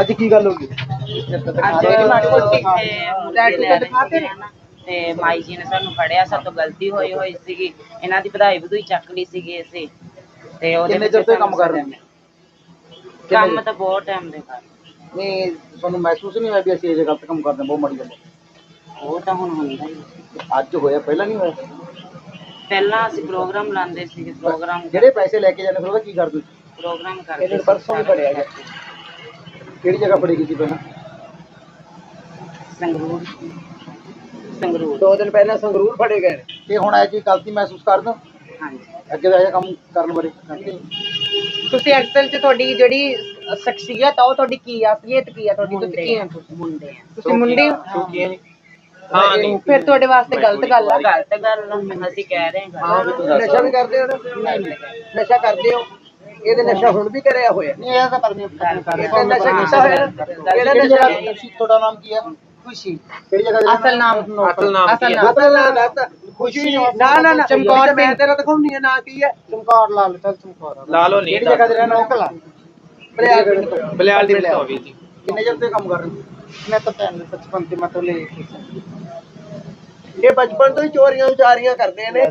ਅੱਜ ਕੀ ਗੱਲ ਹੋ ਗਈ? ਅੱਜ ਮੋਟੀ ਤੇ ਮੁੰਡੇ ਲੈ ਰਹੇ ਤੇ ਮਾਈ ਜੀ ਨੇ ਸਾਨੂੰ ਫੜਿਆ ਸਾਤੋਂ ਗਲਤੀ ਹੋਈ ਹੋਈ ਸੀਗੀ। ਇਹਨਾਂ ਦੀ ਵਧਾਈ ਵਧੂਈ ਚੱਕ ਲਈ ਸੀਗੀ ਅਸੀਂ। ਤੇ ਉਹਦੇ ਕਿੰਨੇ ਚਿਰ ਤੋਂ ਇਹ ਕੰਮ ਕਰ ਰਹੇ ਨੇ? ਕੰਮ ਤਾਂ ਬਹੁਤ ਟਾਈਮ ਦੇ ਕਰ। ਨਹੀਂ ਤੁਹਾਨੂੰ ਮਹਿਸੂਸ ਨਹੀਂ ਹੋਇਆ ਵੀ ਅਸੀਂ ਇਹ ਜਗ੍ਹਾ ਤੇ ਕੰਮ ਕਰਦੇ ਹਾਂ ਬਹੁਤ ਮਾੜੀ ਗੱਲ ਹੈ। ਉਹ ਤਾਂ ਹੁਣ ਹੁੰਦਾ ਹੀ ਹੈ। ਅੱਜ ਹੋਇਆ ਪਹਿਲਾਂ ਨਹੀਂ ਹੋਇਆ? ਪਹਿਲਾਂ ਅਸੀਂ ਪ੍ਰੋਗਰਾਮ ਲਾਉਂਦੇ ਸੀਗੇ ਪ੍ਰੋਗਰਾਮ ਜਿਹੜੇ ਪੈਸੇ ਲੈ ਕੇ ਜਾਂਦੇ ਫਿਰ ਉਹਦਾ ਕੀ ਕਰਦੇ? ਪ੍ਰੋਗਰਾਮ ਕਰਦੇ ਇਹਨੇ ਸੀ ਪਰਸੋਂ ਵੀ ਫੜਿਆ ਗਿਆ ਕਿਹੜੀ ਜਗ੍ਹਾ ਫੜੀ ਗਈ ਸੀ ਪਹਿਲਾਂ? ਸੰਗਰੂਰ। ਸੰਗਰੂਰ। ਦੋ ਦਿਨ ਪਹਿਲਾਂ ਸੰਗਰੂਰ ਫੜੇ ਗਏ ਤੇ ਹੁਣ ਇਹ ਜੀ ਗਲਤੀ ਮਹਿਸੂਸ ਕਰਦੇ ਹਾਂਜੀ। ਅੱਗੇ ਦਾ ਇਹ ਕੰਮ ਕਰਨ ਬਾਰੇ? ਤੁਸੀਂ ਐਕਸਲ ਚ ਤੁਹਾਡੀ ਜਿਹੜੀ ਸ਼ਖਸੀਅਤ ਆ ਉਹ ਤੁਹਾਡੀ ਕੀ ਆ? ਅਸਲੀਅਤ ਕੀ ਆ ਤੁਹਾਡੀ? ਤੁਸੀਂ ਕੀ ਆ। ਮੁੰਡੇ ਮੁੰਡੇ ਆ। ਤੁਸੀਂ ਮੁੰਡੇ ਹੋ? ਸ਼ੌਕੀਆਂ ਜੀ ਹਾਂ ਫਿਰ ਤੁਹਾਡੇ ਵਾਸਤੇ ਗਲਤ ਗੱਲ ਆ। ਗਲਤ ਗੱਲ ਆ, ਅਸੀਂ ਕਹਿ ਰਹੇ ਹਾਂ। ਨਸ਼ਾ ਵੀ ਕਰਦੇ ਹੋ ਨਾ? ਨਸ਼ਾ ਕਰਦੇ ਹੋ? ਇਹਦੇ ਨਸ਼ਾ ਹੁਣ ਵੀ ਕਰਿਆ ਹੋਇਆ। ਨਹੀਂ ਇਹ ਤਾਂ ਕਰਨੀ ਇਹ ਤਾਂ ਨਸ਼ਾ ਕੀਤਾ ਹੋਇਆ? ਕਿਹੜੀ ਨਸ਼ਾ ਤੁਹਾਡਾ ਨਾਮ ਕੀ ਹੈ ਖੁਸ਼ੀ। ਕਿਹੜੀ ਜਗ੍ਹਾ ਦੇ ਅਸਲ ਨਾਮ ਅਸਲ ਨਾਮ ਅਸਲ ਨਾਮ ਅਸਲ ਨਾਮ ਖੁਸ਼ੀ ਨਾ ਨਾ ਨਾ ਚਮਕੌਰ ਮੈਂ ਤੇਰਾ ਦਿਖਾਉਣੀ ਹੈ ਨਾ ਕੀ ਹੈ ਚਮਕੌਰ ਲਾਲ ਚੱਲ ਚਮਕੌਰ ਲਾਲੋ ਨਹੀਂ ਕਿਹੜੀ ਜਗ੍ਹਾ ਤੇ ਰਹਿਣਾ ਪਿੰਡ ਤੋਂ। ਬਲਿਆਲ ਦੀ ਹੋਵੇ ਜੀ। ਕਿੰਨੇ ਤੋਂ ਇਹ ਕੰਮ ਕਰ ਰਹੇ ਹੋ? ਮੈਂ ਤਾਂ ਭੈਣ 55 ਤੇ ਮਤਲਬ ਲੈ ਕੇ ਇਹ ਬਚਪਨ ਤੋਂ ਹੀ ਚੋਰੀਆਂ ਵਿਚਾਰੀਆਂ ਕਰਦੇ ਨੇ।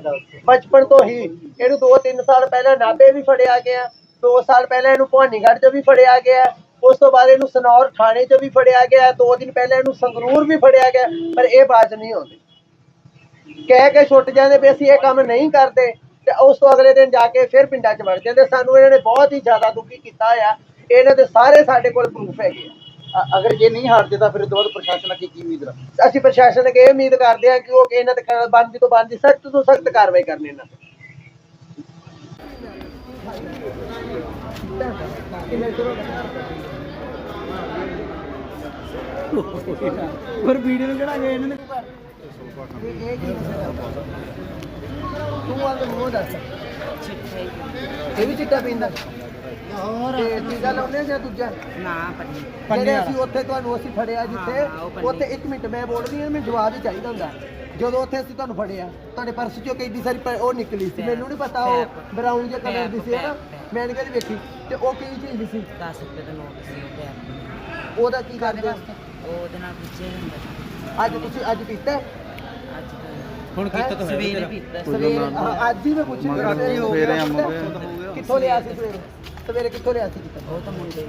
ਬਚਪਨ ਤੋਂ ਹੀ ਇਹਨੂੰ 2-3 ਸਾਲ ਪਹਿਲਾਂ ਨਾਭੇ ਵੀ ਫੜਿਆ ਗਿਆ। 2 ਸਾਲ ਪਹਿਲਾਂ ਇਹਨੂੰ ਭਵਾਨੀਗੜ੍ਹ 'ਚ ਵੀ ਫੜਿਆ ਗਿਆ। ਉਸ ਤੋਂ ਬਾਅਦ ਇਹਨੂੰ ਸਨੌਰ ਥਾਣੇ 'ਚ ਵੀ ਫੜਿਆ ਗਿਆ। 2 ਦਿਨ ਪਹਿਲਾਂ ਇਹਨੂੰ ਸੰਗਰੂਰ ਵੀ ਫੜਿਆ ਗਿਆ, ਪਰ ਇਹ ਬਾਜ਼ ਨਹੀਂ ਆਉਂਦੀ। ਕਹਿ ਕੇ ਛੁੱਟ ਜਾਂਦੇ ਵੀ ਅਸੀਂ ਇਹ ਕੰਮ ਨਹੀਂ ਕਰਦੇ ਤੇ ਉਸ ਤੋਂ ਅਗਲੇ ਦਿਨ ਜਾ ਕੇ ਫਿਰ ਪਿੰਡਾਂ 'ਚ ਵੜ ਜਾਂਦੇ। ਸਾਨੂੰ ਇਹਨਾਂ ਨੇ ਬਹੁਤ ਹੀ ਜ਼ਿਆਦਾ ਦੁਖੀ ਕੀਤਾ ਆ ਇਹਨਾਂ ਦੇ ਸਾਰੇ ਸਾਡੇ ਕੋਲ ਪ੍ਰੂਫ ਹੈਗੇ ਆ। ਅਗਰ ਜੇ ਨਹੀਂ ਹਾਰਦੇ ਤਾਂ ਫਿਰ ਬਾਅਦ ਪ੍ਰਸ਼ਾਸਨ ਅੱਗੇ ਕੀ ਉਮੀਦ ਰੱਖਦਾ? ਅਸੀਂ ਪ੍ਰਸ਼ਾਸਨ ਅੱਗੇ ਇਹ ਉਮੀਦ ਕਰਦੇ ਹਾਂ ਕਿ ਉਹ ਇਹਨਾਂ ਤੇ ਬੰਦੀ ਤੋਂ ਬੰਦੀ ਸਖਤ ਤੋਂ ਸਖਤ ਕਾਰਵਾਈ ਕਰਨ ਇਹਨਾਂ ਤੇ। ਪਰ ਵੀਡੀਓ ਨੂੰ ਕਿਹੜਾ ਗਏ ਇਹਨਾਂ ਨੇ? ਤੂੰ ਆ ਮੂੰਹ ਦੱਸ। ਇਹ ਵੀ ਚਿੱਟਾ ਪੀਂਦਾ। ਹੋਰ। ਤੇ ਤੀਜਾ ਲਾਉਂਦੇ ਜਾਂ ਦੂਜਾ? ਨਾ ਪੰਨੀ। ਜਿਹੜੇ ਅਸੀਂ ਉੱਥੇ ਤੁਹਾਨੂੰ ਅਸੀਂ ਫੜਿਆ ਜਿੱਥੇ। ਉੱਥੇ 1 ਮਿੰਟ ਮੈਂ ਬੋਲਦੀ ਹਾਂ ਮੈਨੂੰ ਜਵਾਬ ਹੀ ਚਾਹੀਦਾ ਹੁੰਦਾ। ਜਦੋਂ ਉੱਥੇ ਅਸੀਂ ਤੁਹਾਨੂੰ ਫੜਿਆ ਤੁਹਾਡੇ ਪਰਸ ਚੋਂ ਕਿੰਨੀ ਸਾਰੀ ਪ- ਉਹ ਨਿਕਲੀ ਸੀ। ਮੈਨੂੰ ਨਹੀਂ ਪਤਾ ਉਹ। ਬਰਾਊਨ ਜਿਹਾ ਕਲਰ ਦੀ ਸੀ ਨਾ। ਮੈਂ ਨਹੀਂ ਕਦੀ ਵੇਖੀ। ਤੇ ਉਹ ਕੀ ਚੀਜ਼ ਸੀ? 10 ਰੁਪਏ ਦਾ ਨੋਟ ਸੀ ਉਹ ਪੈਪ ਉਹਦਾ ਕੀ ਕਰਦੇ ਹੋ? ਉਹ ਉਹਦੇ ਨਾਲ ਪਿੱਛੇ ਹੁੰਦਾ। ਅੱਜ ਤੁਸੀਂ ਅੱਜ ਪੀਤਾ ਹੈ? ਅੱਜ ਤਾਂ ਹੁਣ ਕੀਤਾ ਤਾਂ ਸਵੇਰੇ ਪੀਤਾ ਸੀ। ਸਵੇਰੇ ਹਾਂ, ਅੱਜ ਹੀ ਮੈਂ ਪੁੱਛ ਰਿਹਾ ਸਵੇਰੇ ਕਿੱਥੋਂ ਲਿਆ ਸੀ ਸਵੇਰੇ? ਸਵੇਰੇ ਕਿੱਥੋਂ ਲਿਆ ਸੀ? ਕਿੱਥੋਂ? ਉਹ ਤਾਂ ਮੁੰਡੇ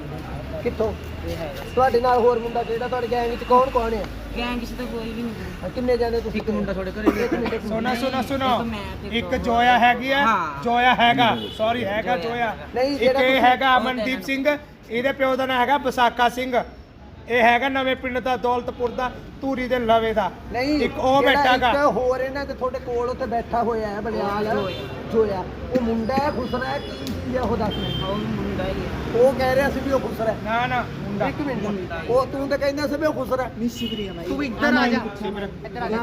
ਕਿੱਥੋਂ ਇਹ ਤੁਹਾਡੇ ਨਾਲ ਹੋਰ ਮੁੰਡਾ ਕਿਹੜਾ ਤੁਹਾਡੇ ਗੈਂਗ ਵਿੱਚ ਕੌਣ ਕੌਣ ਹੈ? ਗੈਂਗ ਚ ਤਾਂ ਕੋਈ ਵੀ ਨਹੀਂ ਕਿੰਨੇ ਜਾਣੇ ਤੁਸੀਂ ਇੱਕ ਮੁੰਡਾ ਤੁਹਾਡੇ ਘਰੇ। ਸੁਣੋ ਸੁਣੋ ਸੁਣੋ। ਇੱਕ ਜੋਇਆ ਹੈਗੀ ਆ ਹਾਂ। ਜੋਇਆ ਹੈਗਾ। ਸੌਰੀ ਹੈਗਾ ਜੋਇਆ। ਨਹੀਂ, ਇੱਕ ਜਿਹੜਾ ਇਹ ਤੁਸੀਂ- ਹੈਗਾ ਅਮਨਦੀਪ ਸਿੰਘ ਇਹਦੇ ਪਿਓ ਦਾ ਨਾਂ ਹੈਗਾ ਬਸਾਕਾ ਸਿੰਘ। ਇਹ ਹੈਗਾ ਨਵੇਂ ਪਿੰਡ ਦਾ ਦੌਲਤਪੁਰ ਦਾ ਧੂਰੀ ਦੇ ਲਵੇ ਦਾ। ਨਹੀਂ ਇੱਕ ਉਹ ਜਿਹੜਾ ਬੈਠਾ ਗਾ। ਇੱਕ ਹੋਰ ਇਹਨਾਂ ਦੇ ਤੁਹਾਡੇ ਕੋਲ ਉੱਥੇ ਬੈਠਾ ਹੋਇਆ ਹੈ ਬਲਿਆਲ। ਜੋਇਆ। ਉਹ ਮੁੰਡਾ ਹੈ ਖੁਸਰਾ ਹੈ ਕੀ ਚੀਜ਼ ਹੈ ਉਹ ਦੱਸ। ਮੈਨੂੰ। ਉਹ ਮੁੰਡਾ ਹੀ ਆ ਉਹ ਕਹਿ ਰਿਹਾ ਸੀ ਵੀ ਉਹ ਖੁਸਰਾ ਹੈ। ਨਾ ਨਾ ਮੁੰਡਾ। ਇੱਕ ਮਿੰਟ। ਉਹ ਤੂੰ ਤਾਂ ਕਹਿੰਦਾ ਸੀ ਵੀ ਉਹ ਖੁਸਰਾ ਹੈ। ਤੂੰ ਵੀ ਇੱਧਰ ਆ ਜਾ। ਇੱਧਰ ਆ ਜਾ।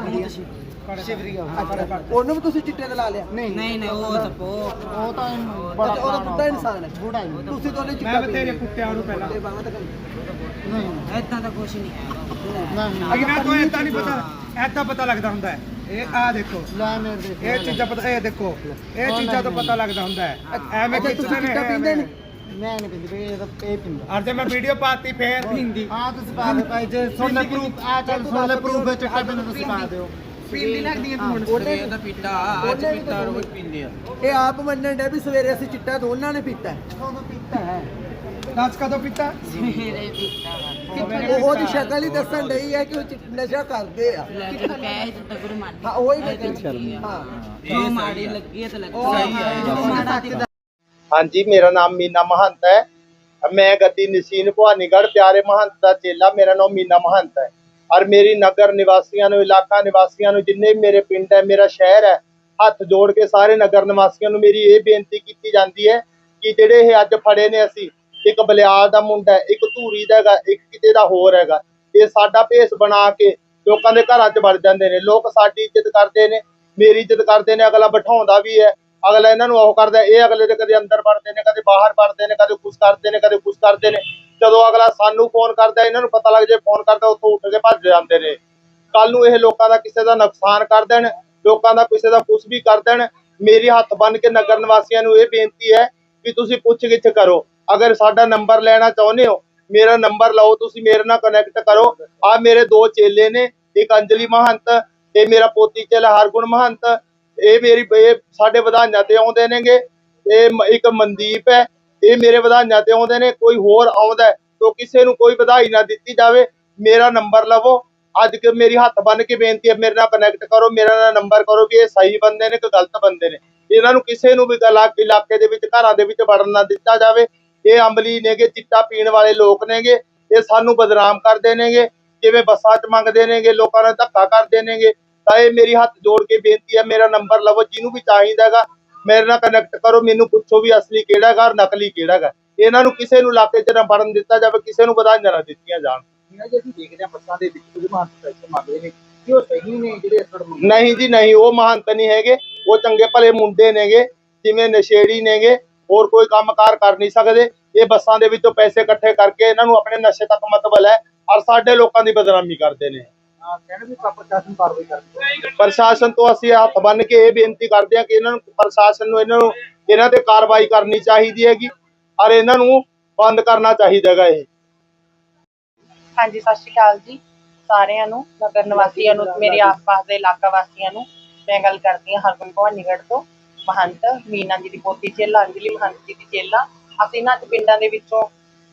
ਅੱਛਾ, ਉਹਨੂੰ ਵੀ ਤੁਸੀਂ ਚਿੱਟੇ ਤੇ ਲਾ ਲਿਆ। ਨਹੀਂ ਨਹੀਂ ਨਹੀਂ ਉਹ ਤਾਂ ਉਹ ਤਾਂ ਬੜਾ ਉਹਦਾ ਬੁੱਢਾ ਇਨਸਾਨ ਹੈ। ਤੁਸੀਂ ਦੋਨੇ ਚਿੱਟਾ ਮੈਂ ਬਥੇਰੇ ਕੁੱਟਿਆ ਉਹਨੂੰ ਪਹਿਲਾਂ। ਤੇ ਬਾਹਾਂ ਤੱਕ ਇਦਾਂ ਦਾ ਕੁਝ ਨਹੀਂ ਹੈਗਾ। ਇਹਨਾਂ ਤੋਂ ਏਦਾਂ ਨਹੀਂ ਪਤਾ ਏਦਾਂ ਪਤਾ ਲੱਗਦਾ ਹੁੰਦਾ ਹੈ। ਇਹ ਆ ਦੇਖੋ। ਇਹ ਚੀਜ਼ਾਂ ਪਤਾ ਇਹ ਦੇਖੋ। ਇਹ ਚੀਜ਼ਾਂ ਤੋਂ ਪਤਾ ਲੱਗਦਾ ਹੁੰਦਾ ਹੈ। ਐਵੇਂ ਅੱਛਾ, ਕਿ ਤੁਸੀਂ ਚਿੱਟਾ ਪੀਂਦੇ ਨੇ ਮੈਂ ਨਹੀਂ ਪਿੰਦੀ ਇਹ ਤਾਂ ਇਹ ਪਿੰਦਾ। ਅਰ ਜੇ ਮੈਂ ਵੀਡੀਓ ਪਾਤੀ ਫੇਰ ਹਿੰਦੀ ਹਾਂ ਤੁਸੀਂ ਪਾ ਦਿਓ ਭਾਈ ਜੇ ਸੋਲੇ ਪ੍ਰੂਫ ਆ ਚੱਲ ਸੋਲੇ ਪ੍ਰੂਫ ਵਿੱਚ ਚਿੱਟਾ ਪਿੰਦਾ ਤੁਸੀਂ ਪਾ ਦਿਓ। ਪੀਂਦੀ ਲੱਗਦੀ ਹੈ ਤੂੰ ਉਹਨੇ ਇਹਦਾ ਪੀਤਾ ਅੱਜ ਪੀਤਾ ਰੋਜ਼ ਪੀਂਦੇ ਆ। ਇਹ ਆਪ ਮੰਨਣ ਡੇ ਵੀ ਸਵੇਰੇ ਅਸੀਂ ਚਿੱਟਾ ਦੋਨਾਂ ਨੇ ਪੀਤਾ ਹੈ। ਉਹਨੂੰ ਪੀਤਾ ਹੈ। ਦੱਸ ਕਦੋਂ ਪੀਤਾ ਮੇਰੇ ਪੀਤਾ ਵਾ। ਉਹ ਉਹਦੀ ਸ਼ਕਲ ਹੀ ਦੱਸਣ ਡਈ ਹੈ ਕਿ ਉਹ ਨਸ਼ਾ ਕਰਦੇ ਆ। ਲੈ ਕੇ ਕਹਿ ਦਿੱਤਾ ਗੁਰੂ ਮਾਨ ਹਾਂ ਉਹੀ ਮੈਂ ਕਹਿੰਦੀ ਹਾਂ। ਜੋ ਮਾੜੀ ਲੱਗੀ ਹੈ ਤਾਂ ਲੱਗੀ। ਜੋ ਮਾੜਾ ਹਾਂਜੀ ਮੇਰਾ ਨਾਮ ਮੀਨਾ ਮਹੰਤ ਹੈ। ਮੈਂ ਗੱਦੀ ਨਸੀਨ ਭਵਾਨੀਗੜ੍ਹ ਪਿਆਰੇ ਮਹੰਤ ਦਾ ਚੇਲਾ। ਮੇਰਾ ਨਾਮ ਮੀਨਾ ਮਹੰਤ ਹੈ। ਔਰ ਮੇਰੀ ਨਗਰ ਨਿਵਾਸੀਆਂ ਨੂੰ ਇਲਾਕਾ ਨਿਵਾਸੀਆਂ ਨੂੰ ਜਿੰਨੇ ਵੀ ਮੇਰੇ ਪਿੰਡ ਹੈ ਮੇਰਾ ਸ਼ਹਿਰ ਹੈ ਹੱਥ ਜੋੜ ਕੇ ਸਾਰੇ ਨਗਰ ਨਿਵਾਸੀਆਂ ਨੂੰ ਮੇਰੀ ਇਹ ਬੇਨਤੀ ਕੀਤੀ ਜਾਂਦੀ ਹੈ ਕਿ ਜਿਹੜੇ ਇਹ ਅੱਜ ਫੜੇ ਨੇ ਅਸੀਂ ਇੱਕ ਬਲਿਆਲ ਦਾ ਮੁੰਡਾ ਹੈ, ਇੱਕ ਧੂਰੀ ਦਾ ਹੈਗਾ, ਇੱਕ ਕਿਤੇ ਦਾ ਹੋਰ ਹੈਗਾ। ਇਹ ਸਾਡਾ ਭੇਸ ਬਣਾ ਕੇ ਲੋਕਾਂ ਦੇ ਘਰਾਂ 'ਚ ਵੜ ਜਾਂਦੇ ਨੇ। ਲੋਕ ਸਾਡੀ ਇੱਜ਼ਤ ਕਰਦੇ ਨੇ, ਮੇਰੀ ਇੱਜ਼ਤ ਕਰਦੇ ਨੇ, ਅਗਲਾ ਬਿਠਾਉਂਦਾ ਵੀ ਹੈ। ਅਗਲਾ ਇਹਨਾਂ ਨੂੰ ਉਹ ਕਰਦਾ, ਇਹ ਅਗਲੇ ਦੇ ਕਦੇ ਅੰਦਰ ਵੜਦੇ ਨੇ, ਕਦੇ ਬਾਹਰ ਵੜਦੇ ਨੇ, ਕਦੇ ਕੁਛ ਕਰਦੇ ਨੇ, ਕਦੇ ਕੁਛ ਕਰਦੇ ਨੇ। ਜਦੋਂ ਅਗਲਾ ਸਾਨੂੰ ਫੋਨ ਕਰਦਾ, ਇਹਨਾਂ ਨੂੰ ਪਤਾ ਲੱਗ ਜੇ ਫੋਨ ਕਰਦਾ, ਉੱਥੋਂ ਉੱਠ ਕੇ ਭੱਜ ਜਾਂਦੇ ਨੇ। ਕੱਲ ਨੂੰ ਇਹ ਲੋਕਾਂ ਦਾ ਕਿਸੇ ਦਾ ਨੁਕਸਾਨ ਕਰ ਦੇਣ, ਲੋਕਾਂ ਦਾ ਕਿਸੇ ਦਾ ਕੁਛ ਵੀ ਕਰ ਦੇਣ, ਮੇਰੀ ਹੱਥ ਬੰਨ ਕੇ ਨਗਰ ਨਿਵਾਸੀਆਂ ਨੂੰ ਇਹ ਬੇਨਤੀ ਹੈ ਕਿ ਤੁਸੀਂ ਪੁੱਛ ਗਿੱਛ ਕਰੋ। ਅਗਰ ਸਾਡਾ ਨੰਬਰ ਲੈਣਾ ਚਾਹੁੰਦੇ ਹੋ, ਮੇਰਾ ਨੰਬਰ ਲਓ, ਤੁਸੀਂ ਮੇਰੇ ਨਾਲ ਕਨੈਕਟ ਕਰੋ। ਆ ਮੇਰੇ ਦੋ ਚੇਲੇ ਨੇ, ਇੱਕ ਅੰਜਲੀ ਮਹੰਤ ਤੇ ਮੇਰਾ ਪੋਤੀ ਚੇਲਾ ਹਰਗੁਣ ਮਹੰਤ, ਇਹ ਮੇਰੀ ਇਹ ਸਾਡੇ ਵਧਾਈਆਂ ਤੇ ਆਉਂਦੇ ਨੇਗੇ। ਇਹ ਇੱਕ ਮਨਦੀਪ ਹੈ, ਇਹ ਮੇਰੇ ਵਧਾਈਆਂ ਤੇ ਆਉਂਦੇ ਨੇ, ਕੋਈ ਹੋਰ ਆਉਂਦਾ ਤਾਂ ਕਿਸੇ ਨੂੰ ਕੋਈ ਵਧਾਈ ਨਾ ਦਿੱਤੀ ਜਾਵੇ, ਮੇਰਾ ਨੰਬਰ ਲਵੋ। ਅੱਜ ਕਿ ਮੇਰੀ ਹੱਥ ਬੰਨ ਕੇ ਬੇਨਤੀ ਹੈ, ਮੇਰੇ ਨਾਲ ਕਨੈਕਟ ਕਰੋ, ਮੇਰਾ ਨਾਲ ਨੰਬਰ ਕਰੋ ਵੀ ਇਹ ਸਹੀ ਬੰਦੇ ਨੇ ਕਿ ਗਲਤ ਬੰਦੇ ਨੇ। ਇਹਨਾਂ ਨੂੰ ਕਿਸੇ ਨੂੰ ਵੀ ਇਲਾਕੇ ਦੇ ਵਿੱਚ, ਘਰਾਂ ਦੇ ਵਿੱਚ ਵੜਨ ਨਾ ਦਿੱਤਾ ਜਾਵੇ। ਇਹ ਅੰਬਲੀ ਨੇਗੇ ਚਿੱਟਾ ਪੀਣ ਵਾਲੇ ਲੋਕ ਨੇਗੇ ਇਹ ਸਾਨੂੰ ਬਦਨਾਮ ਕਰਦੇ ਨੇਗੇ ਜਿਵੇਂ ਬੱਸਾਂ 'ਚ ਮੰਗਦੇ ਨੇਗੇ ਲੋਕਾਂ ਨਾਲ ਧੱਕਾ ਕਰਦੇ ਨੇਗੇ ਤਾਂ ਇਹ ਮੇਰੀ ਹੱਥ ਜੋੜ ਕੇ ਬੇਨਤੀ ਹੈ ਮੇਰਾ ਨੰਬਰ ਲਵੋ ਜਿਹਨੂੰ ਵੀ ਚਾਹੀਦਾ ਹੈਗਾ ਮੇਰੇ ਨਾਲ ਕਨੈਕਟ ਕਰੋ ਮੈਨੂੰ ਪੁੱਛੋ ਵੀ ਅਸਲੀ ਕਿਹੜਾ ਹੈਗਾ ਔਰ ਨਕਲੀ ਕਿਹੜਾ ਹੈਗਾ। ਇਹਨਾਂ ਨੂੰ ਕਿਸੇ ਨੂੰ ਇਲਾਕੇ 'ਚ ਨਾ ਵੜਨ ਦਿੱਤਾ ਜਾਵੇ ਕਿਸੇ ਨੂੰ ਵਧਾਈਆਂ ਨਾ ਦਿੱਤੀਆਂ ਜਾਣ। ਨਹੀਂ ਜੀ ਨਹੀਂ ਉਹ ਮਹੰਤ ਨਹੀਂ ਹੈਗੇ ਉਹ ਚੰਗੇ ਭਲੇ ਮੁੰਡੇ ਨੇਗੇ ਜਿਵੇਂ ਨਸ਼ੇੜੀ ਨੇਗੇ ਹੋਰ ਕੋਈ ਕੰਮਕਾਰ ਕਰ ਨਹੀਂ ਸਕਦੇ ਇਹ ਬੱਸਾਂ ਦੇ ਵਿੱਚੋਂ ਪੈਸੇ ਇਕੱਠੇ ਕਰਕੇ ਇਹਨਾਂ ਨੂੰ ਆਪਣੇ ਨਸ਼ੇ ਤੱਕ ਮਤਬਲ ਹੈ ਔਰ ਸਾਡੇ ਲੋਕਾਂ ਦੀ ਬਦਨਾਮੀ ਕਰਦੇ ਨੇ। ਪ੍ਰਸ਼ਾਸਨ ਤੋਂ ਅਸੀਂ ਹੱਥ ਬੰਨ ਕੇ ਇਹ ਬੇਨਤੀ ਕਰਦੇ ਹਾਂ ਕਿ ਇਹਨਾਂ ਨੂੰ ਪ੍ਰਸ਼ਾਸਨ ਨੂੰ ਇਹਨਾਂ ਨੂੰ ਇਹਨਾਂ ਤੇ ਕਾਰਵਾਈ ਕਰਨੀ ਚਾਹੀਦੀ ਹੈਗੀ ਔਰ ਇਹਨਾਂ ਨੂੰ ਬੰਦ ਕਰਨਾ ਚਾਹੀਦਾ ਹੈਗਾ ਇਹ। ਹਾਂਜੀ ਸਤਿ ਸ਼੍ਰੀ ਅਕਾਲ ਜੀ ਸਾਰਿਆਂ ਨੂੰ ਨਗਰ ਨਿਵਾਸੀਆਂ ਨੂੰ ਮੇਰੇ ਆਸ-ਪਾਸ ਦੇ ਇਲਾਕਾ ਵਾਸੀਆਂ ਨੂੰ ਮੈਂ ਗੱਲ ਕਰਦੀ ਹਾਂ ਹਰਗੁਣ ਭਵਾਨੀਗੜ੍ਹ ਤੋਂ। ਮਹੰਤ ਮੀਨਾ ਜੀ ਦੀ ਪੋਤੀ ਚੇਲਾ ਅੰਜਲੀ ਮਹੰਤ ਜੀ ਦੀ ਚੇਲਾ। ਅਸੀਂ ਨਾ ਅੱਜ ਪਿੰਡਾਂ ਦੇ ਵਿੱਚੋਂ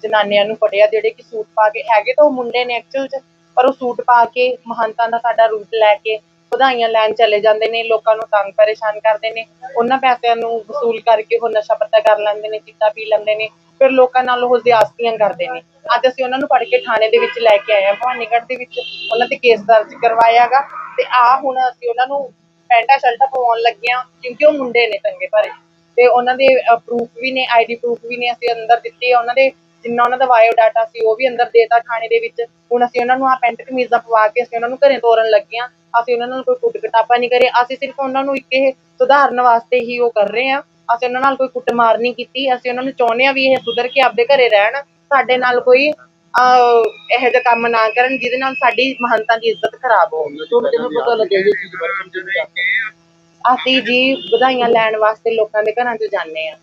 ਜਨਾਨਿਆਂ ਨੂੰ ਫੜਿਆ, ਜਿਹੜੇ ਕਿ ਸੂਟ ਪਾ ਕੇ ਹੈਗੇ ਤਾਂ ਉਹ ਮੁੰਡੇ ਨੇ ਐਕਚੁਅਲ 'ਚ, ਪਰ ਉਹ ਸੂਟ ਪਾ ਕੇ ਮਹੰਤਾਂ ਦਾ ਸਾਡਾ ਰੂਟ ਲੈ ਕੇ ਵਧਾਈਆਂ ਲੈਣ ਚਲੇ ਜਾਂਦੇ ਨੇ, ਲੋਕਾਂ ਨੂੰ ਤੰਗ ਪਰੇਸ਼ਾਨ ਕਰਦੇ ਨੇ, ਉਹਨਾਂ ਪੈਸਿਆਂ ਨੂੰ ਵਸੂਲ ਕਰਕੇ ਉਹ ਨਸ਼ਾ ਪੱਤਾ ਕਰ ਲੈਂਦੇ ਨੇ, ਚਿੱਟਾ ਪੀ ਲੈਂਦੇ ਨੇ, ਫਿਰ ਲੋਕਾਂ ਨਾਲ ਉਹ ਜ਼ਿਆਦਤੀਆਂ ਕਰਦੇ ਨੇ। ਅੱਜ ਅਸੀਂ ਉਹਨਾਂ ਨੂੰ ਫੜ ਕੇ ਥਾਣੇ ਦੇ ਵਿੱਚ ਲੈ ਕੇ ਆਏ ਹਾਂ, ਭਵਾਨੀਗੜ੍ਹ ਦੇ ਵਿੱਚ ਉਹਨਾਂ ਤੇ ਕੇਸ ਦਰਜ ਕਰਵਾਇਆਗਾ ਤੇ ਆ ਹੁਣ ਅਸੀਂ ਉਹਨਾਂ ਨੂੰ ਪੈਂਟਾ ਸ਼ਰਟਾਂ ਪਵਾਉਣ ਲੱਗੇ ਹਾਂ ਕਿਉਂਕਿ ਉਹ ਮੁੰਡੇ ਨੇ ਚੰਗੇ ਭਰੇ ਤੇ ਉਹਨਾਂ ਦੇ ਪ੍ਰੂਫ ਵੀ ਨੇ ਆਈਡੀ ਪ੍ਰੂਫ ਵੀ ਨੇ ਅਸੀਂ ਅੰਦਰ ਦਿੱਤੇ ਆ। ਉਹਨਾਂ ਦੇ ਜਿੰਨਾ ਉਹਨਾਂ ਦਾ ਬਾਇਓ ਡਾਟਾ ਸੀ ਉਹ ਵੀ ਅੰਦਰ ਦੇਤਾ ਥਾਣੇ ਦੇ ਵਿੱਚ। ਹੁਣ ਅਸੀਂ ਉਹਨਾਂ ਨੂੰ ਆ ਪੈਂਟ ਕਮੀਜ਼ਾਂ ਪਵਾ ਕੇ ਅਸੀਂ ਉਹਨਾਂ ਨੂੰ ਘਰੇ ਤੋਰਨ ਲੱਗੇ ਹਾਂ ਅਸੀਂ ਉਹਨਾਂ ਨਾਲ ਕੋਈ ਕੁੱਟ ਕਟਾਪਾ ਨਹੀਂ ਕਰੇ ਅਸੀਂ ਸਿਰਫ ਉਹਨਾਂ ਨੂੰ ਇੱਕ ਇਹ ਸੁਧਾਰਨ ਵਾਸਤੇ ਹੀ ਉਹ ਕਰ ਰਹੇ ਹਾਂ ਅਸੀਂ ਉਹਨਾਂ ਨਾਲ ਕੋਈ ਕੁੱਟਮਾਰ ਨਹੀਂ ਕੀਤੀ। ਅਸੀਂ ਉਹਨਾਂ ਨੂੰ ਚਾਹੁੰਦੇ ਹਾਂ ਵੀ ਇਹ ਸੁਧਰ ਕੇ ਆਪਦੇ ਘਰੇ ਰਹਿਣ। ਸਾਡੇ ਨਾਲ ਕੋਈ ਅਹ ਇਹੋ ਜਿਹਾ ਕੰਮ ਨਾ ਕਰਨ ਜਿਹਦੇ ਨਾਲ ਸਾਡੀ ਮਹੰਤਾਂ ਦੀ ਇੱਜ਼ਤ ਖਰਾਬ ਹੋਵੇ। ਤੁਹਾਨੂੰ ਕਿਵੇਂ ਪਤਾ ਲੱਗਿਆ ਜੀ? ਇਹ ਚੀਜ਼ ਬਾਰੇ ਅਸੀਂ ਜੀ ਵਧਾਈਆਂ ਲੈਣ ਵਾਸਤੇ ਲੋਕਾਂ ਦੇ ਘਰਾਂ 'ਚ ਜਾਂਦੇ ਆ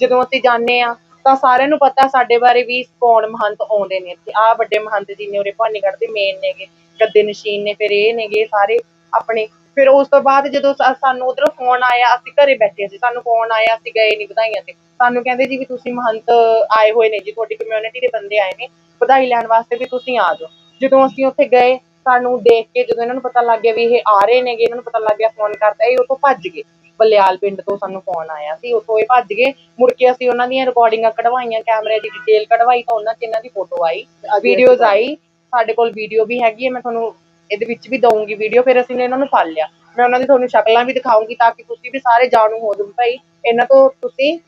ਜਦੋਂ ਅਸੀਂ ਜਾਂਦੇ ਆ ਤਾਂ ਸਾਰਿਆਂ ਨੂੰ ਪਤਾ ਸਾਡੇ ਬਾਰੇ ਵੀ ਕੌਣ ਮਹੰਤ ਆਉਂਦੇ ਨੇ ਇੱਥੇ। ਆ ਵੱਡੇ ਮਹੰਤ ਜੀ ਨੇ ਉਰੇ ਭਾਨੀਗੜ੍ਹ ਦੇ ਮੇਨ ਨੇਗੇ, ਗੱਦੇ ਨਸ਼ੀਨ ਨੇ, ਫਿਰ ਇਹ ਨੇਗੇ ਸਾਰੇ ਆਪਣੇ। ਫਿਰ ਉਸ ਤੋਂ ਬਾਅਦ ਜਦੋਂ ਸਾਨੂੰ ਉਧਰੋਂ ਫੋਨ ਆਇਆ, ਅਸੀਂ ਘਰੇ ਬੈਠੇ ਸੀ। ਸਾਨੂੰ ਫੋਨ ਆਇਆ, ਅਸੀਂ ਗਏ ਨਹੀਂ ਵਧਾਈਆਂ ਤੇ। ਸਾਨੂੰ ਕਹਿੰਦੇ ਜੀ ਵੀ ਤੁਸੀਂ ਮਹੰਤ ਆਏ ਹੋਏ ਨੇ ਜੀ, ਤੁਹਾਡੀ ਕਮਿਊਨਿਟੀ ਦੇ ਬੰਦੇ ਆਏ ਨੇ। ਵਧਾਈ ਲੈਣ ਵਾਸਤੇ ਵੀ ਤੁਸੀਂ ਆ ਜਾਓ। ਜਦੋਂ ਅਸੀਂ ਉੱਥੇ ਗਏ ਸਾਨੂੰ ਦੇਖ ਕੇ ਜਦੋਂ ਇਹਨਾਂ ਨੂੰ ਪਤਾ ਲੱਗ ਗਿਆ ਵੀ ਇਹ ਆ ਰਹੇ ਨੇਗੇ ਇਹਨਾਂ ਨੂੰ ਪਤਾ ਲੱਗ ਗਿਆ ਫੋਨ ਕਰਤਾ ਇਹ ਉੱਥੋਂ ਭੱਜ ਗਏ। ਬਲਿਆਲ ਪਿੰਡ ਤੋਂ ਸਾਨੂੰ ਫੋਨ ਆਇਆ ਸੀ ਉੱਥੋਂ ਇਹ ਭੱਜ ਗਏ। ਮੁੜ ਕੇ ਅਸੀਂ ਉਹਨਾਂ ਦੀਆਂ ਰਿਕਾਰਡਿੰਗਾਂ ਕਢਵਾਈਆਂ ਕੈਮਰੇ ਦੀ ਡਿਟੇਲ ਕਢਵਾਈ ਤਾਂ ਉਹਨਾਂ 'ਚ ਇਹਨਾਂ ਦੀ ਫੋਟੋ ਆਈ ਵੀਡੀਓਜ਼ ਆਈ। ਸਾਡੇ ਕੋਲ ਵੀਡੀਓ ਵੀ ਹੈਗੀ ਹੈ ਮੈਂ ਤੁਹਾਨੂੰ ਇਹਦੇ ਵਿੱਚ ਵੀ ਦਊਂਗੀ ਵੀਡੀਓ ਫਿਰ ਅਸੀਂ ਨੇ ਇਹਨਾਂ ਨੂੰ ਫੜ ਲਿਆ। ਮੈਂ ਉਹਨਾਂ ਦੀ ਤੁਹਾਨੂੰ ਸ਼ਕਲਾਂ ਵੀ ਦਿਖਾਉਂਗੀ ਤਾਂ ਕਿ ਤੁਸੀਂ ਵੀ ਸਾਰੇ ਜਾਣੂ ਹੋ ਜਾਓ ਭਾਈ ਇਹਨਾਂ ਤੋਂ ਤੁਸੀਂ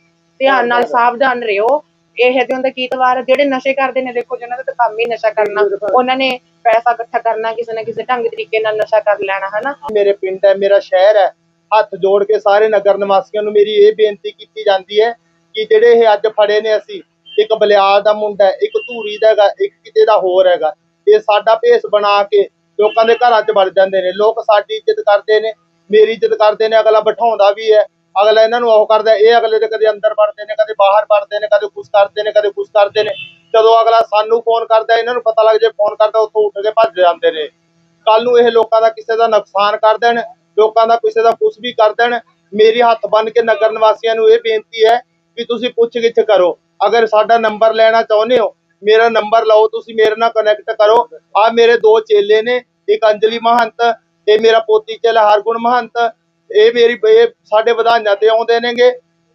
ਧਿਆਨ ਨਾਲ ਸਾਵਧਾਨ ਰਹੋ। ਇਹ ਜਿਹੇ ਹੁੰਦਾ ਕੀ ਜਿਹੜੇ ਨਸ਼ੇ ਕਰਦੇ ਨੇ, ਦੇਖੋ ਜਿਹਨਾਂ ਦਾ ਤਾਂ ਕੰਮ ਹੀ ਨਸ਼ਾ ਕਰਨਾ। ਉਹਨਾਂ ਨੇ ਪੈਸਾ ਇਕੱਠਾ ਕਰਨਾ, ਕਿਸੇ ਨਾ ਕਿਸੇ ਢੰਗ ਤਰੀਕੇ ਨਾਲ ਨਸ਼ਾ ਕਰ ਲੈਣਾ, ਹਨਾ? ਮੇਰੇ ਪਿੰਡ ਹੈ, ਮੇਰਾ ਸ਼ਹਿਰ ਹੈ, ਹੱਥ ਜੋੜ ਕੇ ਸਾਰੇ ਨਗਰ ਨਿਵਾਸੀਆਂ ਨੂੰ ਮੇਰੀ ਇਹ ਬੇਨਤੀ ਕੀਤੀ ਜਾਂਦੀ ਹੈ ਕਿ ਜਿਹੜੇ ਇਹ ਅੱਜ ਫੜੇ ਨੇ ਅਸੀਂ, ਇੱਕ ਬਲਿਆਲ ਦਾ ਮੁੰਡਾ ਇੱਕ ਧੂਰੀ ਦਾ ਹੈਗਾ, ਇੱਕ ਕਿਤੇ ਦਾ ਹੋਰ ਹੈਗਾ, ਇਹ ਸਾਡਾ ਭੇਸ ਬਣਾ ਕੇ ਲੋਕਾਂ ਦੇ ਘਰਾਂ 'ਚ ਵੜ ਜਾਂਦੇ ਨੇ। ਲੋਕ ਸਾਡੀ ਇੱਜ਼ਤ ਕਰਦੇ ਨੇ, ਮੇਰੀ ਇੱਜ਼ਤ ਕਰਦੇ ਨੇ, ਅਗਲਾ ਬਿਠਾਉਂਦਾ ਵੀ ਹੈ। ਅਗਲਾ ਇਹਨਾਂ ਨੂੰ ਉਹ ਕਰਦਾ, ਇਹ ਅਗਲੇ ਦੇ ਕਦੇ ਅੰਦਰ ਵੜਦੇ ਨੇ, ਕਦੇ ਬਾਹਰ ਵੜਦੇ ਨੇ, ਕਦੇ ਕੁਛ ਕਰਦੇ ਨੇ, ਕਦੇ ਕੁਛ ਕਰਦੇ ਨੇ। ਜਦੋਂ ਅਗਲਾ ਸਾਨੂੰ ਫੋਨ ਕਰਦਾ, ਇਹਨਾਂ ਨੂੰ ਪਤਾ ਲੱਗ ਜੇ ਫੋਨ ਕਰਦਾ, ਉੱਥੋਂ ਉੱਠ ਕੇ ਭੱਜ ਜਾਂਦੇ ਨੇ। ਕੱਲ ਨੂੰ ਇਹ ਲੋਕਾਂ ਦਾ ਕਿਸੇ ਦਾ ਨੁਕਸਾਨ ਕਰ ਦੇਣ, ਲੋਕਾਂ ਦਾ ਕਿਸੇ ਦਾ ਕੁਝ ਵੀ ਕਰ ਦੇਣ, ਮੇਰੀ ਹੱਥ ਬੰਨ ਕੇ ਨਗਰ ਨਿਵਾਸੀਆਂ ਨੂੰ ਇਹ ਬੇਨਤੀ ਹੈ ਕਿ ਤੁਸੀਂ ਪੁੱਛ ਗਿੱਛ ਕਰੋ। ਅਗਰ ਸਾਡਾ ਨੰਬਰ ਲੈਣਾ ਚਾਹੁੰਦੇ ਹੋ, ਮੇਰਾ ਨੰਬਰ ਲਓ, ਤੁਸੀਂ ਮੇਰੇ ਨਾਲ ਕਨੈਕਟ ਕਰੋ। ਆ ਮੇਰੇ ਦੋ ਚੇਲੇ ਨੇ, ਇੱਕ ਅੰਜਲੀ ਮਹੰਤ ਤੇ ਮੇਰਾ ਪੋਤੀ ਚੇਲਾ ਹਰਗੁਣ ਮਹੰਤ। ਇਹ ਮੇਰੀ, ਇਹ ਸਾਡੇ ਵਧਾਈਆਂ ਤੇ ਆਉਂਦੇ ਨੇਗੇ।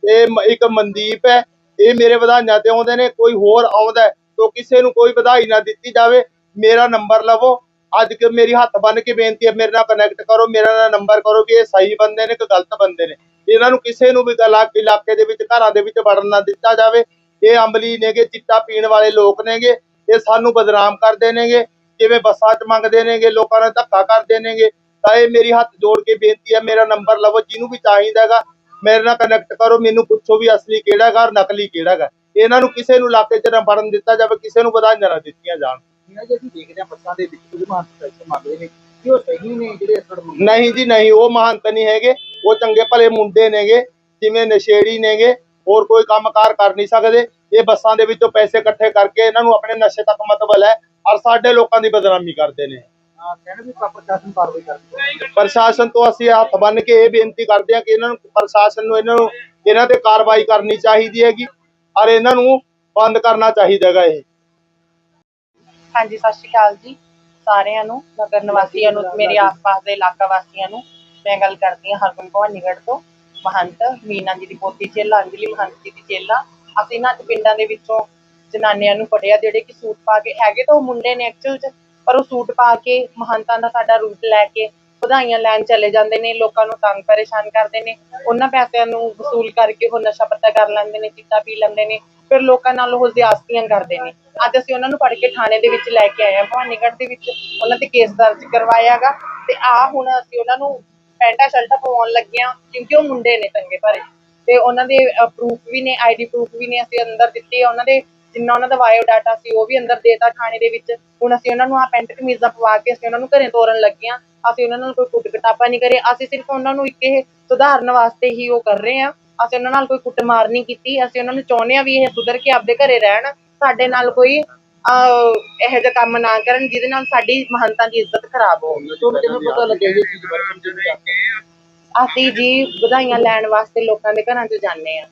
ਇਹ ਇੱਕ ਮਨਦੀਪ ਹੈ। ਇਹ ਮੇਰੇ ਵਧਾਈਆਂ ਤੇ ਆਉਂਦੇ ਨੇ। ਕੋਈ ਹੋਰ ਆਉਂਦਾ ਤਾਂ ਕਿਸੇ ਨੂੰ ਕੋਈ ਵਧਾਈ ਨਾ ਦਿੱਤੀ ਜਾਵੇ। ਮੇਰਾ ਨੰਬਰ ਲਵੋ। ਅੱਜ ਕਿ ਮੇਰੀ ਹੱਥ ਬੰਨ ਕੇ ਬੇਨਤੀ ਹੈ, ਮੇਰੇ ਨਾਲ ਕਨੈਕਟ ਕਰੋ, ਮੇਰਾ ਨਾਲ ਨੰਬਰ ਕਰੋ ਵੀ ਇਹ ਸਹੀ ਬੰਦੇ ਨੇ ਕਿ ਗਲਤ ਬੰਦੇ ਨੇ। ਇਹਨਾਂ ਨੂੰ ਕਿਸੇ ਨੂੰ ਵੀ ਇਲਾਕੇ ਦੇ ਵਿੱਚ, ਘਰਾਂ ਦੇ ਵਿੱਚ ਵੜਨ ਨਾ ਦਿੱਤਾ ਜਾਵੇ। ਇਹ ਅੰਬਲੀ ਨੇਗੇ, ਚਿੱਟਾ ਪੀਣ ਵਾਲੇ ਲੋਕ ਨੇਗੇ। ਇਹ ਸਾਨੂੰ ਬਦਨਾਮ ਕਰਦੇ ਨੇਗੇ। ਜਿਵੇਂ ਬੱਸਾਂ 'ਚ ਮੰਗਦੇ ਨੇਗੇ, ਲੋਕਾਂ ਨਾਲ ਧੱਕਾ ਕਰਦੇ ਨੇਗੇ। ਤਾਂ ਇਹ ਮੇਰੀ ਹੱਥ ਜੋੜ ਕੇ ਬੇਨਤੀ ਹੈ ਮੇਰਾ ਨੰਬਰ ਲਵੋ ਜਿਹਨੂੰ ਵੀ ਚਾਹੀਦਾ ਹੈਗਾ ਮੇਰੇ ਨਾਲ ਕਨੈਕਟ ਕਰੋ ਮੈਨੂੰ ਪੁੱਛੋ ਵੀ ਅਸਲੀ ਕਿਹੜਾ ਹੈਗਾ ਔਰ ਨਕਲੀ ਕਿਹੜਾ ਹੈਗਾ। ਇਹਨਾਂ ਨੂੰ ਕਿਸੇ ਨੂੰ ਇਲਾਕੇ 'ਚ ਨਾ ਵੜਨ ਦਿੱਤਾ ਜਾਵੇ ਕਿਸੇ ਨੂੰ ਵਧਾਈਆਂ ਨਾ ਦਿੱਤੀਆਂ ਜਾਣ। ਨਹੀਂ ਜੀ ਨਹੀਂ ਉਹ ਮਹੰਤ ਨਹੀਂ ਹੈਗੇ ਉਹ ਚੰਗੇ ਭਲੇ ਮੁੰਡੇ ਨੇਗੇ ਜਿਵੇਂ ਨਸ਼ੇੜੀ ਨੇਗੇ ਹੋਰ ਕੋਈ ਕੰਮਕਾਰ ਕਰ ਨਹੀਂ ਸਕਦੇ। ਇਹ ਬੱਸਾਂ ਦੇ ਵਿੱਚੋਂ ਪੈਸੇ ਇਕੱਠੇ ਕਰਕੇ ਇਹਨਾਂ ਨੂੰ ਆਪਣੇ ਨਸ਼ੇ ਤੱਕ ਮਤਬਲ ਹੈ ਔਰ ਸਾਡੇ ਲੋਕਾਂ ਦੀ ਬਦਨਾਮੀ ਕਰਦੇ ਨੇ। ਪ੍ਰਸ਼ਾਸਨ ਤੋਂ ਅਸੀਂ ਹੱਥ ਬੰਨ ਕੇ ਇਹ ਬੇਨਤੀ ਕਰਦੇ ਹਾਂ ਕਿ ਇਹਨਾਂ ਨੂੰ ਪ੍ਰਸ਼ਾਸਨ ਨੂੰ ਇਹਨਾਂ ਨੂੰ ਇਹਨਾਂ ਤੇ ਕਾਰਵਾਈ ਕਰਨੀ ਚਾਹੀਦੀ ਹੈਗੀ ਔਰ ਇਹਨਾਂ ਨੂੰ ਬੰਦ ਕਰਨਾ ਚਾਹੀਦਾ ਹੈਗਾ ਇਹ। ਹਾਂਜੀ, ਸਤਿ ਸ਼੍ਰੀ ਅਕਾਲ ਜੀ ਸਾਰਿਆਂ ਨੂੰ, ਨਗਰ ਨਿਵਾਸੀਆਂ ਨੂੰ ਮੇਰੇ ਆਸ-ਪਾਸ ਦੇ ਇਲਾਕਾ ਵਾਸੀਆਂ ਨੂੰ ਮੈਂ ਗੱਲ ਕਰਦੀ ਹਾਂ ਹਰਗੁਣ ਭਵਾਨੀਗੜ੍ਹ ਤੋਂ। ਮਹੰਤ ਮੀਨਾ ਜੀ ਦੀ ਪੋਤੀ ਚੇਲਾ, ਅੰਜਲੀ ਮਹੰਤ ਜੀ ਦੀ ਚੇਲਾ। ਅਸੀਂ ਨਾ ਅੱਜ ਪਿੰਡਾਂ ਦੇ ਵਿੱਚੋਂ ਜਨਾਨੀਆਂ ਨੂੰ ਫੜਿਆ ਜਿਹੜੇ ਕਿ ਸੂਟ ਪਾ ਕੇ ਹੈਗੇ ਤਾਂ ਉਹ ਮੁੰਡੇ ਨੇ ਐਕਚੁਅਲ 'ਚ। ਪਰ ਉਹ ਸੂਟ ਪਾ ਕੇ ਮਹੰਤਾਂ ਦਾ ਸਾਡਾ ਰੂਟ ਲੈ ਕੇ ਵਧਾਈਆਂ ਲੈਣ ਚਲੇ ਜਾਂਦੇ ਨੇ, ਲੋਕਾਂ ਨੂੰ ਤੰਗ ਪਰੇਸ਼ਾਨ ਕਰਦੇ ਨੇ, ਉਹਨਾਂ ਪੈਸਿਆਂ ਨੂੰ ਵਸੂਲ ਕਰਕੇ ਉਹ ਨਸ਼ਾ ਪੱਤਾ ਕਰ ਲੈਂਦੇ ਨੇ ਚਿੱਟਾ ਪੀ ਲੈਂਦੇ ਨੇ, ਫਿਰ ਲੋਕਾਂ ਨਾਲ ਉਹ ਜ਼ਿਆਦਤੀਆਂ ਕਰਦੇ ਨੇ। ਅੱਜ ਅਸੀਂ ਉਹਨਾਂ ਨੂੰ ਫੜ ਕੇ ਥਾਣੇ ਦੇ ਵਿੱਚ ਲੈ ਕੇ ਆਏ ਹਾਂ, ਭਵਾਨੀਗੜ੍ਹ ਦੇ ਵਿੱਚ ਉਹਨਾਂ ਤੇ ਕੇਸ ਦਰਜ ਕਰਵਾਇਆਗਾ ਤੇ ਆ ਹੁਣ ਅਸੀਂ ਉਹਨਾਂ ਨੂੰ ਪੈਂਟਾ ਸ਼ਰਟਾਂ ਪਵਾਉਣ ਲੱਗੇ ਹਾਂ ਕਿਉਂਕਿ ਉਹ ਮੁੰਡੇ ਨੇ ਤੰਗੇ ਭਰੇ ਤੇ ਉਹਨਾਂ ਦੇ ਪ੍ਰੂਫ ਵੀ ਨੇ ਆਈਡੀ ਪ੍ਰੂਫ ਵੀ ਨੇ ਅਸੀਂ ਅੰਦਰ ਦਿੱਤੇ ਉਹਨਾਂ ਦੇ ਜਿੰਨਾ ਉਹਨਾਂ ਦਾ ਬਾਇਓ ਡਾਟਾ ਸੀ ਉਹ ਵੀ ਅੰਦਰ ਦੇਤਾ ਥਾਣੇ ਦੇ ਵਿੱਚ। ਹੁਣ ਅਸੀਂ ਉਹਨਾਂ ਨੂੰ ਆ ਪੈਂਟ ਕਮੀਜ਼ਾਂ ਪਵਾ ਕੇ ਅਸੀਂ ਉਹਨਾਂ ਨੂੰ ਘਰੇ ਤੋਰਨ ਲੱਗੇ ਹਾਂ। ਅਸੀਂ ਉਹਨਾਂ ਨਾਲ ਕੋਈ ਕੁੱਟ ਕਟਾਪਾ ਨਹੀਂ ਕਰੇ ਅਸੀਂ ਸਿਰਫ ਉਹਨਾਂ ਨੂੰ ਇੱਕ ਇਹ ਸੁਧਾਰਨ ਵਾਸਤੇ ਹੀ ਉਹ ਕਰ ਰਹੇ ਹਾਂ। ਅਸੀਂ ਉਹਨਾਂ ਨਾਲ ਕੋਈ ਕੁੱਟਮਾਰ ਨਹੀਂ ਕੀਤੀ। ਅਸੀਂ ਉਹਨਾਂ ਨੂੰ ਚਾਹੁੰਦੇ ਹਾਂ ਵੀ ਇਹ ਸੁਧਰ ਕੇ ਆਪਦੇ ਘਰੇ ਰਹਿਣ। ਸਾਡੇ ਨਾਲ ਕੋਈ ਇਹੋ ਜਿਹਾ ਕੰਮ ਨਾ ਕਰਨ ਜਿਹਦੇ ਨਾਲ ਸਾਡੀ ਮਹੰਤਾਂ ਦੀ ਇੱਜ਼ਤ ਖਰਾਬ ਹੋਵੇ ਤੁਹਾਨੂੰ ਕਿਵੇਂ ਪਤਾ ਲੱਗਿਆ ਜੀ ਚੀਜ਼ ਬਾਰੇ? ਅਸੀਂ ਜੀ ਵਧਾਈਆਂ ਲੈਣ ਵਾਸਤੇ ਲੋਕਾਂ ਦੇ ਘਰਾਂ 'ਚ ਜਾਂਦੇ ਆ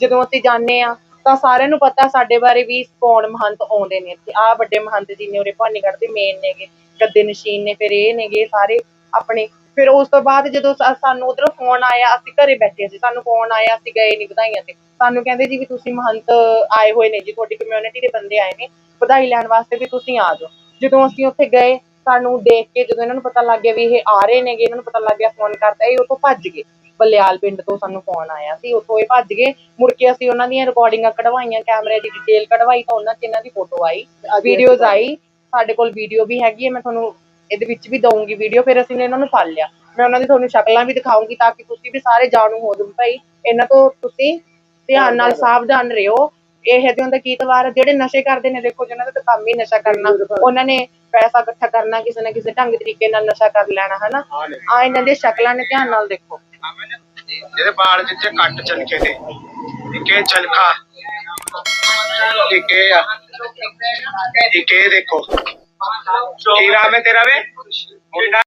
ਜਦੋਂ ਅਸੀਂ ਜਾਂਦੇ ਆ ਤਾਂ ਸਾਰਿਆਂ ਨੂੰ ਪਤਾ ਸਾਡੇ ਬਾਰੇ ਵੀ ਕੌਣ ਮਹੰਤ ਆਉਂਦੇ ਨੇ ਇੱਥੇ। ਆ ਵੱਡੇ ਮਹੰਤ ਜੀ ਨੇ ਉਰੇ ਭਾਨੀਗੜ੍ਹ ਦੇ ਮੇਨ ਨੇਗੇ। ਗੱਦੇ ਨਸ਼ੀਨ ਨੇ, ਫਿਰ ਇਹ ਨੇਗੇ ਸਾਰੇ ਆਪਣੇ। ਫਿਰ ਉਸ ਤੋਂ ਬਾਅਦ ਜਦੋਂ ਸਾਨੂੰ ਉਧਰੋਂ ਫੋਨ ਆਇਆ, ਅਸੀਂ ਘਰੇ ਬੈਠੇ ਸੀ। ਸਾਨੂੰ ਫੋਨ ਆਇਆ, ਅਸੀਂ ਗਏ ਨਹੀਂ ਵਧਾਈਆਂ ਤੇ। ਸਾਨੂੰ ਕਹਿੰਦੇ ਜੀ ਵੀ ਤੁਸੀਂ ਮਹੰਤ ਆਏ ਹੋਏ ਨੇ ਜੀ, ਤੁਹਾਡੀ ਕਮਿਊਨਿਟੀ ਦੇ ਬੰਦੇ ਆਏ ਨੇ। ਵਧਾਈ ਲੈਣ ਵਾਸਤੇ ਵੀ ਤੁਸੀਂ ਆ ਜਾਓ। ਜਦੋਂ ਅਸੀਂ ਉੱਥੇ ਗਏ, ਸਾਨੂੰ ਦੇਖ ਕੇ ਜਦੋਂ ਇਹਨਾਂ ਨੂੰ ਪਤਾ ਲੱਗ ਗਿਆ ਵੀ ਇਹ ਆ ਰਹੇ ਨੇਗੇ, ਇਹਨਾਂ ਨੂੰ ਪਤਾ ਲੱਗ ਗਿਆ ਫੋਨ ਕਰਤਾ, ਇਹ ਉਤੋਂ ਭੱਜ ਗਏ। ਬਲਿਆਲ ਪਿੰਡ ਤੋਂ ਸਾਨੂੰ ਫੋਨ ਆਇਆ ਸੀ। ਉੱਥੋਂ ਇਹ ਭੱਜ ਗਏ। ਮੁੜ ਕੇ ਅਸੀਂ ਉਹਨਾਂ ਦੀਆਂ ਰਿਕਾਰਡਿੰਗਾਂ ਕਢਵਾਈਆਂ ਕੈਮਰੇ ਦੀ ਡਿਟੇਲ ਕਢਵਾਈ ਤਾਂ ਉਹਨਾਂ 'ਚ ਇਹਨਾਂ ਦੀ ਫੋਟੋ ਆਈ। ਵੀਡੀਓਜ਼ ਆਈ। ਸਾਡੇ ਕੋਲ ਵੀਡੀਓ ਵੀ ਹੈਗੀ ਹੈ। ਮੈਂ ਤੁਹਾਨੂੰ ਇਹਦੇ ਵਿੱਚ ਵੀ ਦਊਂਗੀ ਵੀਡੀਓ ਫਿਰ ਅਸੀਂ ਨੇ ਇਹਨਾਂ ਨੂੰ ਫੜ ਲਿਆ। ਮੈਂ ਉਹਨਾਂ ਦੀ ਤੁਹਾਨੂੰ ਸ਼ਕਲਾਂ ਵੀ ਦਿਖਾਉਂਗੀ ਤਾਂ ਕਿ ਤੁਸੀਂ ਵੀ ਸਾਰੇ ਜਾਣੂ ਹੋ ਜਾਓ। ਭਾਈ ਇਹਨਾਂ ਤੋਂ ਤੁਸੀਂ ਧਿਆਨ ਨਾਲ ਸਾਵਧਾਨ ਰਹੋ। ਇਹ ਜਿਹੇ ਹੁੰਦਾ ਕੀ ਤਵਾਰ ਜਿਹੜੇ ਨਸ਼ੇ ਕਰਦੇ ਨੇ ਦੇਖੋ ਜਿਹਨਾਂ ਦਾ ਤਾਂ ਕੰਮ ਹੀ ਨਸ਼ਾ ਕਰਨਾ। ਉਹਨਾਂ ਨੇ ਪੈਸਾ ਇਕੱਠਾ ਕਰਨਾ ਕਿਸੇ ਨਾ ਕਿਸੇ ਢੰਗ ਤਰੀਕੇ ਨਾਲ ਨਸ਼ਾ ਕਰ ਲੈਣਾ ਹਨਾ? ਆ ਇਹਨਾਂ ਦੀਆਂ ਸ਼ਕਲਾਂ ਨੇ ਧਿਆਨ ਨਾਲ ਦੇਖੋ। ਇਹਦੇ ਬਾਲ ਜਿੱਥੇ ਕੱਟ ਚਲਕੇ ਨੇ ਇੱਕ ਇਹ ਚਲਖਾ ਇੱਕ ਇਹ ਆ। ਇੱਕ ਇਹ ਦੇਖੋ। ਕੀ ਨਾਮ ਹੈ ਤੇਰਾ ਵੇ?